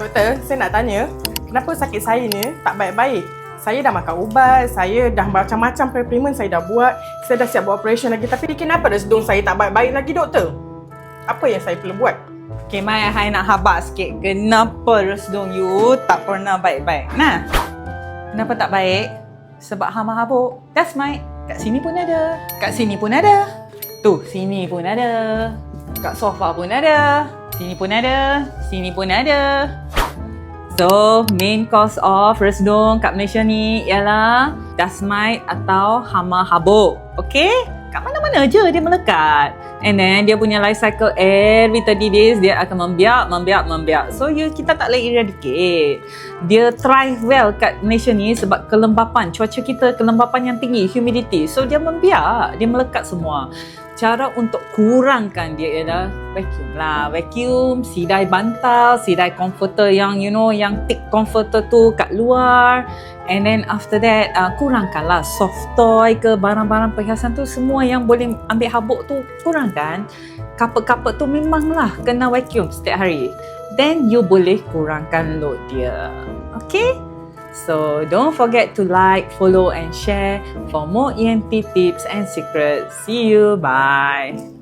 Doktor, saya nak tanya, kenapa sakit saya ni tak baik-baik? Saya dah makan ubat, saya dah macam-macam treatment saya dah buat, saya dah siap buat operation lagi tapi kenapa resdung saya tak baik-baik lagi doktor? Apa yang saya perlu buat? Okay, Mai, hai nak habak sikit. Kenapa resdung you tak pernah baik-baik? Nah, kenapa tak baik? Sebab hama habuk. That's my. Kat sini pun ada. Kat sini pun ada. Tu, sini pun ada. Kat sofa pun ada. Sini pun ada. Sini pun ada. So, main cause of resdung kat Malaysia ni ialah dust mite atau hama habuk. Okay? Kat mana-mana je dia melekat. And then dia punya life cycle every 30 days dia akan membiak, membiak, membiak. So you, kita tak boleh eradicate. Dia thrive well kat Malaysia ni sebab kelembapan. Cuaca kita kelembapan yang tinggi, humidity. So dia membiak, dia melekat semua. Cara untuk kurangkan dia ialah vacuum lah. Vacuum, sidai bantal, sidai comforter yang you know, yang thick comforter tu kat luar. And then after that, uh, kurangkanlah soft toy ke barang-barang perhiasan tu semua yang boleh ambil habuk tu kurangkan. Kapet-kapet tu memanglah kena vacuum setiap hari. Then you boleh kurangkan load dia. Okay? So don't forget to like, follow and share for more ENT tips and secrets. See you. Bye.